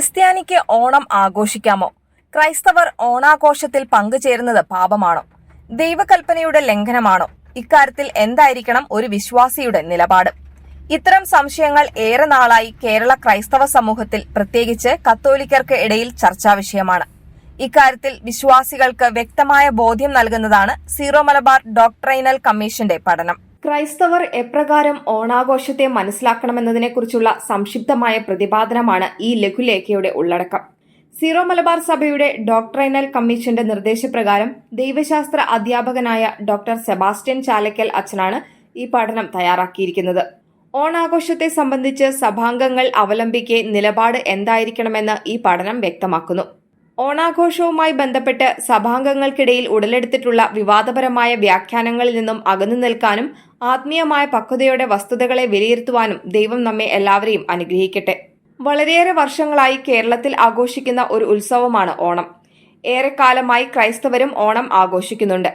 ക്രിസ്ത്യാനിക്ക് ഓണം ആഘോഷിക്കാമോ? ക്രൈസ്തവർ ഓണാഘോഷത്തിൽ പങ്കുചേരുന്നത് പാപമാണോ? ദൈവകൽപ്പനയുടെ ലംഘനമാണോ? ഇക്കാര്യത്തിൽ എന്തായിരിക്കണം ഒരു വിശ്വാസിയുടെ നിലപാട്? ഇത്തരം സംശയങ്ങൾ ഏറെ നാളായി കേരള ക്രൈസ്തവ സമൂഹത്തിൽ പ്രത്യേകിച്ച് കത്തോലിക്കർക്ക് ഇടയിൽ ചർച്ചാ വിഷയമാണ്. ഇക്കാര്യത്തിൽ വിശ്വാസികൾക്ക് വ്യക്തമായ ബോധ്യം നൽകുന്നതാണ് സീറോ മലബാർ ഡോക്ട്രൈനൽ കമ്മീഷന്റെ പഠനം. ക്രൈസ്തവർ എപ്രകാരം ഓണാഘോഷത്തെ മനസ്സിലാക്കണമെന്നതിനെക്കുറിച്ചുള്ള സംക്ഷിപ്തമായ പ്രതിപാദനമാണ് ഈ ലഘുലേഖയുടെ ഉള്ളടക്കം. സീറോ മലബാർ സഭയുടെ ഡോക്ട്രൈനൽ കമ്മീഷന്റെ നിർദ്ദേശപ്രകാരം ദൈവശാസ്ത്ര അധ്യാപകനായ ഡോക്ടർ സെബാസ്റ്റ്യൻ ചാലക്കൽ അച്ഛനാണ് ഈ പഠനം തയ്യാറാക്കിയിരിക്കുന്നത്. ഓണാഘോഷത്തെ സംബന്ധിച്ച് സഭാംഗങ്ങൾ അവലംബിക്കെ നിലപാട് എന്തായിരിക്കണമെന്ന് ഈ പഠനം വ്യക്തമാക്കുന്നു. ഓണാഘോഷവുമായി ബന്ധപ്പെട്ട് സഭാംഗങ്ങൾക്കിടയിൽ ഉടലെടുത്തിട്ടുള്ള വിവാദപരമായ വ്യാഖ്യാനങ്ങളിൽ നിന്നും അകന്നു നിൽക്കാനും ആത്മീയമായ പക്വതയോടെ വസ്തുതകളെ വിലയിരുത്തുവാനും ദൈവം നമ്മെ എല്ലാവരെയും അനുഗ്രഹിക്കട്ടെ. വളരെയേറെ വർഷങ്ങളായി കേരളത്തിൽ ആഘോഷിക്കുന്ന ഒരു ഉത്സവമാണ് ഓണം. ഏറെക്കാലമായി ക്രൈസ്തവരും ഓണം ആഘോഷിക്കുന്നുണ്ട്.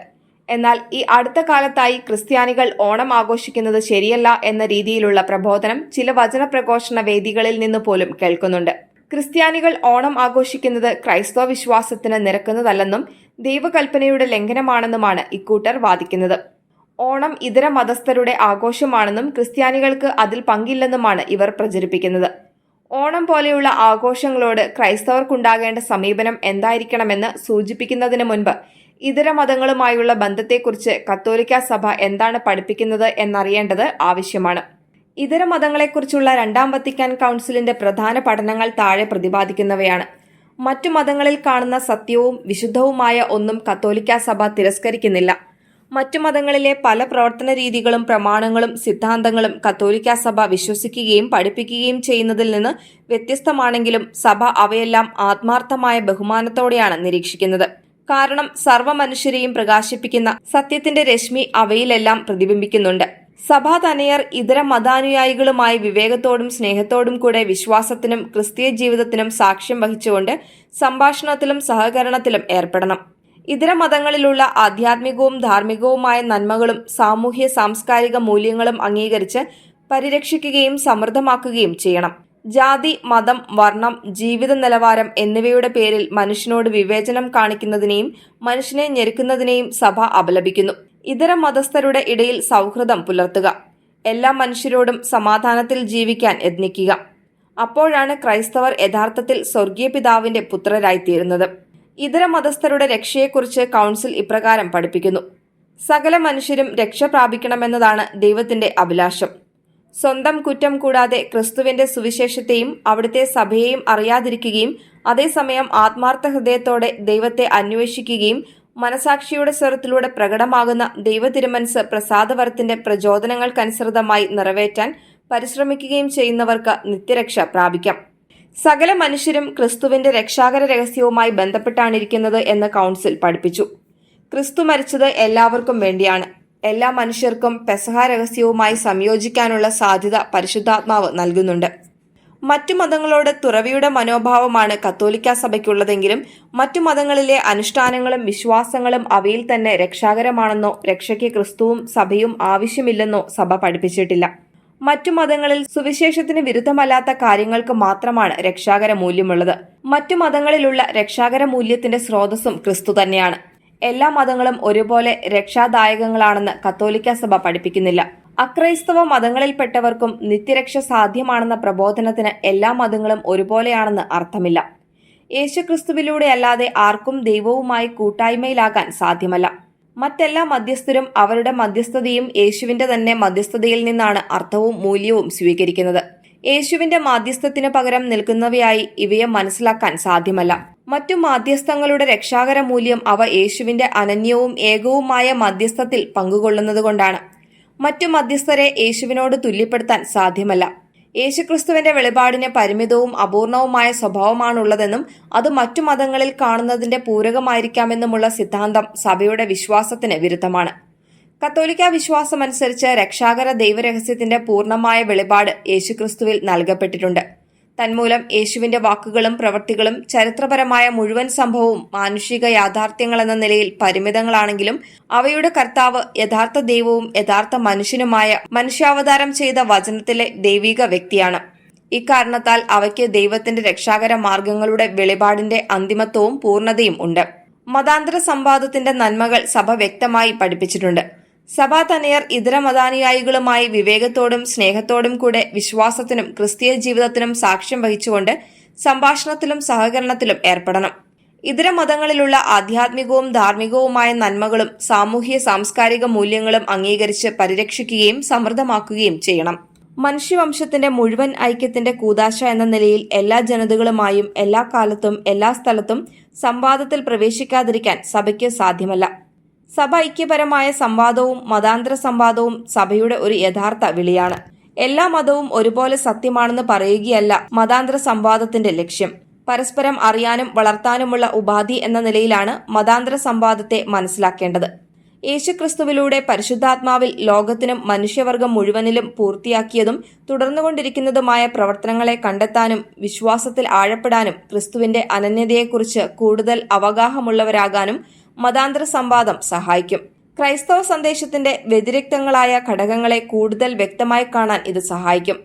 എന്നാൽ ഈ അടുത്ത കാലത്തായി ക്രിസ്ത്യാനികൾ ഓണം ആഘോഷിക്കുന്നത് ശരിയല്ല എന്ന രീതിയിലുള്ള പ്രബോധനം ചില വചന പ്രഘോഷണ വേദികളിൽ നിന്ന് പോലും കേൾക്കുന്നുണ്ട്. ക്രിസ്ത്യാനികൾ ഓണം ആഘോഷിക്കുന്നത് ക്രൈസ്തവ വിശ്വാസത്തിന് നിരക്കുന്നതല്ലെന്നും ദൈവകൽപ്പനയുടെ ലംഘനമാണെന്നുമാണ് ഇക്കൂട്ടർ വാദിക്കുന്നത്. ഓണം ഇതര മതസ്ഥരുടെ ആഘോഷമാണെന്നും ക്രിസ്ത്യാനികൾക്ക് അതിൽ പങ്കില്ലെന്നുമാണ് ഇവർ പ്രചരിപ്പിക്കുന്നത്. ഓണം പോലെയുള്ള ആഘോഷങ്ങളോട് ക്രൈസ്തവർക്കുണ്ടാകേണ്ട സമീപനം എന്തായിരിക്കണമെന്ന് സൂചിപ്പിക്കുന്നതിന് മുൻപ് ഇതര മതങ്ങളുമായുള്ള ബന്ധത്തെക്കുറിച്ച് കത്തോലിക്ക സഭ എന്താണ് പഠിപ്പിക്കുന്നത് എന്നറിയേണ്ടത് ആവശ്യമാണ്. ഇതര മതങ്ങളെക്കുറിച്ചുള്ള രണ്ടാം വത്തിക്കാൻ കൗൺസിലിന്റെ പ്രധാന പഠനങ്ങൾ താഴെ പ്രതിപാദിക്കുന്നവയാണ്. മറ്റു മതങ്ങളിൽ കാണുന്ന സത്യവും വിശുദ്ധവുമായ ഒന്നും കത്തോലിക്ക സഭ തിരസ്കരിക്കുന്നില്ല. മറ്റു മതങ്ങളിലെ പല പ്രവർത്തന രീതികളും പ്രമാണങ്ങളും സിദ്ധാന്തങ്ങളും കത്തോലിക്ക സഭ വിശ്വസിക്കുകയും പഠിപ്പിക്കുകയും ചെയ്യുന്നതിൽ നിന്ന് വ്യത്യസ്തമാണെങ്കിലും സഭ അവയെല്ലാം ആത്മാർത്ഥമായ ബഹുമാനത്തോടെയാണ് നിരീക്ഷിക്കുന്നത്. കാരണം സർവ മനുഷ്യരെയും പ്രകാശിപ്പിക്കുന്ന സത്യത്തിന്റെ രശ്മി അവയിലെല്ലാം പ്രതിബിംബിക്കുന്നുണ്ട്. സഭാ തനയർ ഇതര മതാനുയായികളുമായി വിവേകത്തോടും സ്നേഹത്തോടും കൂടെ വിശ്വാസത്തിനും ക്രിസ്തീയ ജീവിതത്തിനും സാക്ഷ്യം വഹിച്ചുകൊണ്ട് സംഭാഷണത്തിലും സഹകരണത്തിലും ഏർപ്പെടണം. ഇതര മതങ്ങളിലുള്ള ആധ്യാത്മികവും ധാർമ്മികവുമായ നന്മകളും സാമൂഹ്യ സാംസ്കാരിക മൂല്യങ്ങളും അംഗീകരിച്ച് പരിരക്ഷിക്കുകയും സമൃദ്ധമാക്കുകയും ചെയ്യണം. ജാതി മതം വർണം ജീവിത നിലവാരം എന്നിവയുടെ പേരിൽ മനുഷ്യനോട് വിവേചനം കാണിക്കുന്നതിനെയും മനുഷ്യനെ ഞെരുക്കുന്നതിനെയും സഭ അപലപിക്കുന്നു. ഇതര മതസ്ഥരുടെ ഇടയിൽ സൗഹൃദം പുലർത്തുക. എല്ലാ മനുഷ്യരോടും സമാധാനത്തിൽ ജീവിക്കാൻ യത്നിക്കുക. അപ്പോഴാണ് ക്രൈസ്തവർ യഥാർത്ഥത്തിൽ സ്വർഗീയ പിതാവിന്റെ പുത്രരായിത്തീരുന്നത്. ഇതര മതസ്ഥരുടെ രക്ഷയെക്കുറിച്ച് കൗൺസിൽ ഇപ്രകാരം പഠിപ്പിക്കുന്നു. സകല മനുഷ്യരും രക്ഷ പ്രാപിക്കണമെന്നതാണ് ദൈവത്തിന്റെ അഭിലാഷം. സ്വന്തം കുറ്റം കൂടാതെ ക്രിസ്തുവിന്റെ സുവിശേഷത്തെയും അവിടുത്തെ സഭയെയും അറിയാതിരിക്കുകയും അതേസമയം ആത്മാർത്ഥ ഹൃദയത്തോടെ ദൈവത്തെ അന്വേഷിക്കുകയും മനസാക്ഷിയുടെ സ്വരത്തിലൂടെ പ്രകടമാകുന്ന ദൈവതിരുമനസ് പ്രസാദവരത്തിന്റെ പ്രചോദനങ്ങൾക്കനുസൃതമായി നിറവേറ്റാൻ പരിശ്രമിക്കുകയും ചെയ്യുന്നവർക്ക് നിത്യരക്ഷ പ്രാപിക്കാം. സകല മനുഷ്യരും ക്രിസ്തുവിന്റെ രക്ഷാകര രഹസ്യവുമായി ബന്ധപ്പെട്ടാണിരിക്കുന്നത് എന്ന് കൗൺസിൽ പഠിപ്പിച്ചു. ക്രിസ്തു മരിച്ചത് എല്ലാവർക്കും വേണ്ടിയാണ്. എല്ലാ മനുഷ്യർക്കും പെസഹ രഹസ്യവുമായി സംയോജിക്കാനുള്ള സാധ്യത പരിശുദ്ധാത്മാവ് നൽകുന്നുണ്ട്. മറ്റു മതങ്ങളോട് തുറവിയുടെ മനോഭാവമാണ് കത്തോലിക്ക സഭയ്ക്കുള്ളതെങ്കിലും മറ്റു മതങ്ങളിലെ അനുഷ്ഠാനങ്ങളും വിശ്വാസങ്ങളും അവയിൽ തന്നെ രക്ഷാകരമാണെന്നോ രക്ഷയ്ക്ക് ക്രിസ്തുവും സഭയും ആവശ്യമില്ലെന്നോ സഭ പഠിപ്പിച്ചിട്ടില്ല. മറ്റു മതങ്ങളിൽ സുവിശേഷത്തിന് വിരുദ്ധമല്ലാത്ത കാര്യങ്ങൾക്ക് മാത്രമാണ് രക്ഷാകര മൂല്യമുള്ളത്. മറ്റു മതങ്ങളിലുള്ള രക്ഷാകര മൂല്യത്തിന്റെ സ്രോതസ്സും ക്രിസ്തു തന്നെയാണ്. എല്ലാ മതങ്ങളും ഒരുപോലെ രക്ഷാദായകങ്ങളാണെന്ന് കത്തോലിക്ക സഭ പഠിപ്പിക്കുന്നില്ല. അക്രൈസ്തവ മതങ്ങളിൽപ്പെട്ടവർക്കും നിത്യരക്ഷ സാധ്യമാണെന്ന പ്രബോധനത്തിന് എല്ലാ മതങ്ങളും ഒരുപോലെയാണെന്ന് അർത്ഥമില്ല. യേശുക്രിസ്തുവിലൂടെ അല്ലാതെ ആർക്കും ദൈവവുമായി കൂട്ടായ്മയിലാകാൻ സാധ്യമല്ല. മറ്റെല്ലാ മധ്യസ്ഥരും അവരുടെ മധ്യസ്ഥതയും യേശുവിന്റെ തന്നെ മധ്യസ്ഥതയിൽ നിന്നാണ് അർത്ഥവും മൂല്യവും സ്വീകരിക്കുന്നത്. യേശുവിന്റെ മാധ്യസ്ഥത്തിന് പകരം നിൽക്കുന്നവയായി ഇവയെ മനസ്സിലാക്കാൻ സാധ്യമല്ല. മറ്റു മാധ്യസ്ഥങ്ങളുടെ രക്ഷാകര മൂല്യം അവ യേശുവിന്റെ അനന്യവും ഏകവുമായ മധ്യസ്ഥത്തിൽ പങ്കുകൊള്ളുന്നതുകൊണ്ടാണ്. മറ്റു മധ്യസ്ഥരെ യേശുവിനോട് തുല്യപ്പെടുത്താൻ സാധ്യമല്ല. യേശുക്രിസ്തുവിന്റെ വെളിപാടിന് പരിമിതവും അപൂർണവുമായ സ്വഭാവമാണുള്ളതെന്നും അത് മറ്റു മതങ്ങളിൽ കാണുന്നതിന്റെ പൂരകമായിരിക്കാമെന്നുമുള്ള സിദ്ധാന്തം സഭയുടെ വിശ്വാസത്തിന് വിരുദ്ധമാണ്. കത്തോലിക്ക വിശ്വാസമനുസരിച്ച് രക്ഷാകര ദൈവരഹസ്യത്തിന്റെ പൂർണമായ വെളിപാട് യേശുക്രിസ്തുവിൽ നൽകപ്പെട്ടിട്ടുണ്ട്. തന്മൂലം യേശുവിന്റെ വാക്കുകളും പ്രവൃത്തികളും ചരിത്രപരമായ മുഴുവൻ സംഭവവും മാനുഷിക യാഥാർത്ഥ്യങ്ങൾ എന്ന നിലയിൽ പരിമിതങ്ങളാണെങ്കിലും അവയുടെ കർത്താവ് യഥാർത്ഥ ദൈവവും യഥാർത്ഥ മനുഷ്യനുമായ മനുഷ്യാവതാരം ചെയ്ത വചനത്തിലെ ദൈവിക വ്യക്തിയാണ്. ഇക്കാരണത്താൽ അവയ്ക്ക് ദൈവത്തിന്റെ രക്ഷാകര മാർഗങ്ങളുടെ വെളിപാടിന്റെ അന്തിമത്വവും പൂർണതയും ഉണ്ട്. മതാന്തര സംവാദത്തിന്റെ നന്മകൾ സഭ വ്യക്തമായി പഠിപ്പിച്ചിട്ടുണ്ട്. സഭാ തനയർ ഇതര മതാനുയായികളുമായി വിവേകത്തോടും സ്നേഹത്തോടും കൂടെ വിശ്വാസത്തിനും ക്രിസ്തീയ ജീവിതത്തിനും സാക്ഷ്യം വഹിച്ചുകൊണ്ട് സംഭാഷണത്തിലും സഹകരണത്തിലും ഏർപ്പെടണം. ഇതര മതങ്ങളിലുള്ള ആധ്യാത്മികവും ധാർമ്മികവുമായ നന്മകളും സാമൂഹ്യ സാംസ്കാരിക മൂല്യങ്ങളും അംഗീകരിച്ച് പരിരക്ഷിക്കുകയും സമൃദ്ധമാക്കുകയും ചെയ്യണം. മനുഷ്യവംശത്തിന്റെ മുഴുവൻ ഐക്യത്തിന്റെ കൂതാശ എന്ന നിലയിൽ എല്ലാ ജനതകളുമായും എല്ലാ കാലത്തും എല്ലാ സ്ഥലത്തും സംവാദത്തിൽ പ്രവേശിക്കാതിരിക്കാൻ സഭയ്ക്ക് സാധ്യമല്ല. സഭ ഐക്യപരമായ സംവാദവും മതാന്തര സംവാദവും സഭയുടെ ഒരു യഥാർത്ഥ വിളിയാണ്. എല്ലാ മതവും ഒരുപോലെ സത്യമാണെന്ന് പറയുകയല്ല മതാന്തര സംവാദത്തിന്റെ ലക്ഷ്യം. പരസ്പരം അറിയാനും വളർത്താനുമുള്ള ഉപാധി എന്ന നിലയിലാണ് മതാന്തര സംവാദത്തെ മനസ്സിലാക്കേണ്ടത്. യേശുക്രിസ്തുവിലൂടെ പരിശുദ്ധാത്മാവിൽ ലോകത്തിനും മനുഷ്യവർഗം മുഴുവനിലും പൂർത്തിയാക്കിയതും തുടർന്നുകൊണ്ടിരിക്കുന്നതുമായ പ്രവർത്തനങ്ങളെ കണ്ടെത്താനും വിശ്വാസത്തിൽ ആഴപ്പെടാനും ക്രിസ്തുവിന്റെ അനന്യതയെക്കുറിച്ച് കൂടുതൽ അവഗാഹമുള്ളവരാകാനും മതാന്തര സംവാദം സഹായിക്കും. ക്രൈസ്തവ സന്ദേശത്തിന്റെ വ്യതിരിക്തങ്ങളായ ഘടകങ്ങളെ കൂടുതൽ വ്യക്തമായി കാണാൻ ഇത് സഹായിക്കും.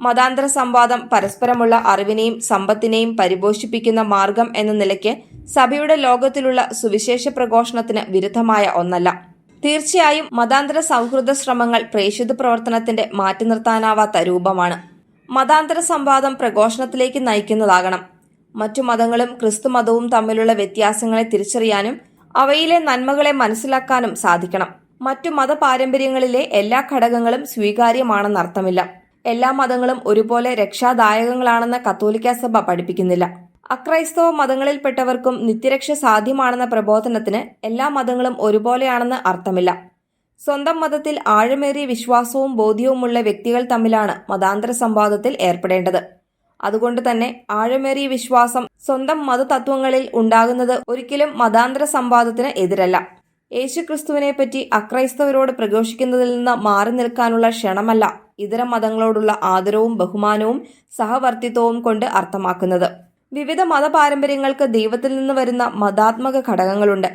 മതാന്തര സംവാദം പരസ്പരമുള്ള അറിവിനെയും സമ്പത്തിനെയും പരിപോഷിപ്പിക്കുന്ന മാർഗം എന്ന നിലയ്ക്ക് സഭയുടെ ലോകത്തിലുള്ള സുവിശേഷ പ്രഘോഷണത്തിന് വിരുദ്ധമായ ഒന്നല്ല. തീർച്ചയായും മതാന്തര സൗഹൃദ ശ്രമങ്ങൾ പ്രേക്ഷിത പ്രവർത്തനത്തിന്റെ മാറ്റി നിർത്താനാവാത്ത രൂപമാണ്. മതാന്തര സംവാദം പ്രഘോഷണത്തിലേക്ക് നയിക്കുന്നതാകണം. മറ്റു മതങ്ങളും ക്രിസ്തു മതവും തമ്മിലുള്ള വ്യത്യാസങ്ങളെ തിരിച്ചറിയാനും അവയിലെ നന്മകളെ മനസ്സിലാക്കാനും സാധിക്കണം. മറ്റു മതപാരമ്പര്യങ്ങളിലെ എല്ലാ ഘടകങ്ങളും സ്വീകാര്യമാണെന്നർത്ഥമില്ല എല്ലാ മതങ്ങളും ഒരുപോലെ രക്ഷാദായകങ്ങളാണെന്ന് കത്തോലിക്ക സഭ പഠിപ്പിക്കുന്നില്ല. അക്രൈസ്തവ മതങ്ങളിൽപ്പെട്ടവർക്കും നിത്യരക്ഷ സാധ്യമാണെന്ന പ്രബോധനത്തിന് എല്ലാ മതങ്ങളും ഒരുപോലെയാണെന്ന് അർത്ഥമില്ല. സ്വന്തം മതത്തിൽ ആഴമേറിയ വിശ്വാസവും ബോധ്യവുമുള്ള വ്യക്തികൾ തമ്മിലാണ് മതാന്തര സംവാദത്തിൽ ഏർപ്പെടേണ്ടത്. അതുകൊണ്ട് തന്നെ ആഴമേറിയ വിശ്വാസം സ്വന്തം മതതത്വങ്ങളിൽ ഉണ്ടാകുന്നത് ഒരിക്കലും മതാന്തര സംവാദത്തിന് എതിരല്ല. യേശുക്രിസ്തുവിനെ പറ്റി അക്രൈസ്തവരോട് പ്രഘോഷിക്കുന്നതിൽ നിന്ന് മാറി നിൽക്കാനുള്ള ക്ഷണമല്ല ഇതര മതങ്ങളോടുള്ള ആദരവും ബഹുമാനവും സഹവർത്തിത്വവും കൊണ്ട് അർത്ഥമാക്കുന്നത്. വിവിധ മതപാരമ്പര്യങ്ങൾക്ക് ദൈവത്തിൽ നിന്ന് വരുന്ന മതാത്മക ഘടകങ്ങളുണ്ട്.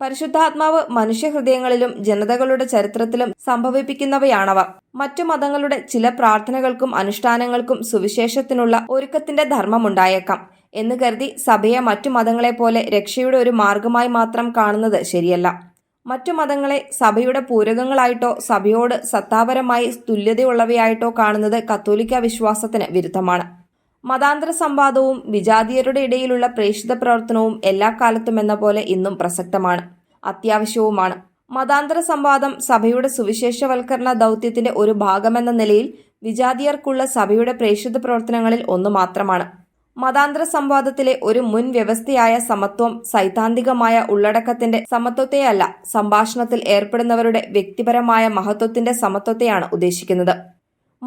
പരിശുദ്ധാത്മാവ് മനുഷ്യഹൃദയങ്ങളിലും ജനതകളുടെ ചരിത്രത്തിലും സംഭവിപ്പിക്കുന്നവയാണവ. മറ്റു മതങ്ങളുടെ ചില പ്രാർത്ഥനകൾക്കും അനുഷ്ഠാനങ്ങൾക്കും സുവിശേഷത്തിനുള്ള ഒരുക്കത്തിന്റെ ധർമ്മമുണ്ടായേക്കാം എന്ന് കരുതി സഭയെ മറ്റു മതങ്ങളെപ്പോലെ രക്ഷയുടെ ഒരു മാർഗമായി മാത്രം കാണുന്നത് ശരിയല്ല. മറ്റു മതങ്ങളെ സഭയുടെ പൂരകങ്ങളായിട്ടോ സഭയോട് സത്താപരമായി തുല്യതയുള്ളവയായിട്ടോ കാണുന്നത് കത്തോലിക്ക വിശ്വാസത്തിന് വിരുദ്ധമാണ്. മതാന്തര സംവാദവും വിജാതീയരുടെ ഇടയിലുള്ള പ്രേക്ഷിത പ്രവർത്തനവും എല്ലാ കാലത്തും എന്ന പോലെ ഇന്നും പ്രസക്തമാണ് അത്യാവശ്യവുമാണ്. മതാന്തര സംവാദം സഭയുടെ സുവിശേഷവൽക്കരണ ദൗത്യത്തിന്റെ ഒരു ഭാഗമെന്ന നിലയിൽ വിജാതിയർക്കുള്ള സഭയുടെ പ്രേക്ഷിത പ്രവർത്തനങ്ങളിൽ ഒന്ന് മാത്രമാണ്. മതാന്തര സംവാദത്തിലെ ഒരു മുൻ വ്യവസ്ഥയായ സമത്വം സൈദ്ധാന്തികമായ ഉള്ളടക്കത്തിന്റെ സമത്വത്തെയല്ല സംഭാഷണത്തിൽ ഏർപ്പെടുന്നവരുടെ വ്യക്തിപരമായ മഹത്വത്തിന്റെ സമത്വത്തെയാണ് ഉദ്ദേശിക്കുന്നത്.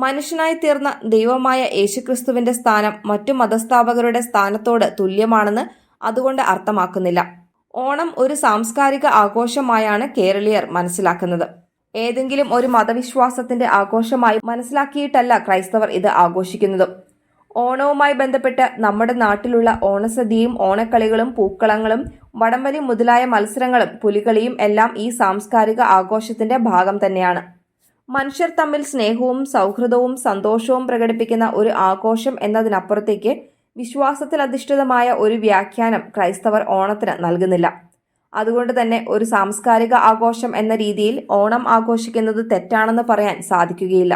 മനുഷ്യനായി തീർന്ന ദൈവമായ യേശുക്രിസ്തുവിന്റെ സ്ഥാനം മറ്റു മതസ്ഥാപകരുടെ സ്ഥാനത്തോട് തുല്യമാണെന്ന് അതുകൊണ്ട് അർത്ഥമാക്കുന്നില്ല. ഓണം ഒരു സാംസ്കാരിക ആഘോഷമായാണ് കേരളീയർ മനസ്സിലാക്കുന്നത്. ഏതെങ്കിലും ഒരു മതവിശ്വാസത്തിന്റെ ആഘോഷമായി മനസ്സിലാക്കിയിട്ടല്ല ക്രൈസ്തവർ ഇത് ആഘോഷിക്കുന്നത്. ഓണവുമായി ബന്ധപ്പെട്ട് നമ്മുടെ നാട്ടിലുള്ള ഓണസദ്യയും ഓണക്കളികളും പൂക്കളങ്ങളും വടംവലി മുതലായ മത്സരങ്ങളും പുലികളിയും എല്ലാം ഈ സാംസ്കാരിക ആഘോഷത്തിന്റെ ഭാഗം തന്നെയാണ്. മനുഷ്യർ തമ്മിൽ സ്നേഹവും സൗഹൃദവും സന്തോഷവും പ്രകടിപ്പിക്കുന്ന ഒരു ആഘോഷം എന്നതിനപ്പുറത്തേക്ക് വിശ്വാസത്തിൽ അധിഷ്ഠിതമായ ഒരു വ്യാഖ്യാനം ക്രൈസ്തവർ ഓണത്തിന് നൽകുന്നില്ല. അതുകൊണ്ട് തന്നെ ഒരു സാംസ്കാരിക ആഘോഷം എന്ന രീതിയിൽ ഓണം ആഘോഷിക്കുന്നത് തെറ്റാണെന്ന് പറയാൻ സാധിക്കുകയില്ല.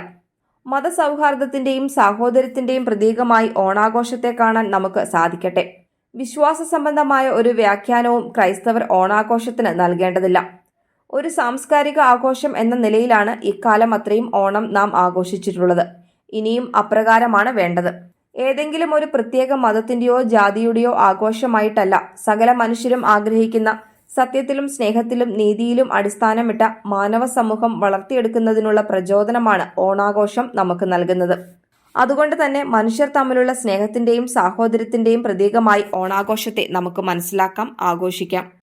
മതസൗഹാർദ്ദത്തിന്റെയും സാഹോദര്യത്തിന്റെയും പ്രതീകമായി ഓണാഘോഷത്തെ കാണാൻ നമുക്ക് സാധിക്കട്ടെ. വിശ്വാസ സംബന്ധമായ ഒരു വ്യാഖ്യാനവും ക്രൈസ്തവർ ഓണാഘോഷത്തിന് നൽകേണ്ടതില്ല. ഒരു സാംസ്കാരിക ആഘോഷം എന്ന നിലയിലാണ് ഇക്കാലം അത്രയും ഓണം നാം ആഘോഷിച്ചിട്ടുള്ളത്. ഇനിയും അപ്രകാരമാണ് വേണ്ടത്. ഏതെങ്കിലും ഒരു പ്രത്യേക മതത്തിന്റെയോ ജാതിയുടെയോ ആഘോഷമായിട്ടല്ല സകല മനുഷ്യരും ആഗ്രഹിക്കുന്ന സത്യത്തിലും സ്നേഹത്തിലും നീതിയിലും അടിസ്ഥാനമിട്ട മാനവ സമൂഹം വളർത്തിയെടുക്കുന്നതിനുള്ള പ്രചോദനമാണ് ഓണാഘോഷം നമുക്ക് നൽകുന്നത്. അതുകൊണ്ട് തന്നെ മനുഷ്യർ തമ്മിലുള്ള സ്നേഹത്തിന്റെയും സാഹോദര്യത്തിന്റെയും പ്രതീകമായി ഓണാഘോഷത്തെ നമുക്ക് മനസ്സിലാക്കാം ആഘോഷിക്കാം.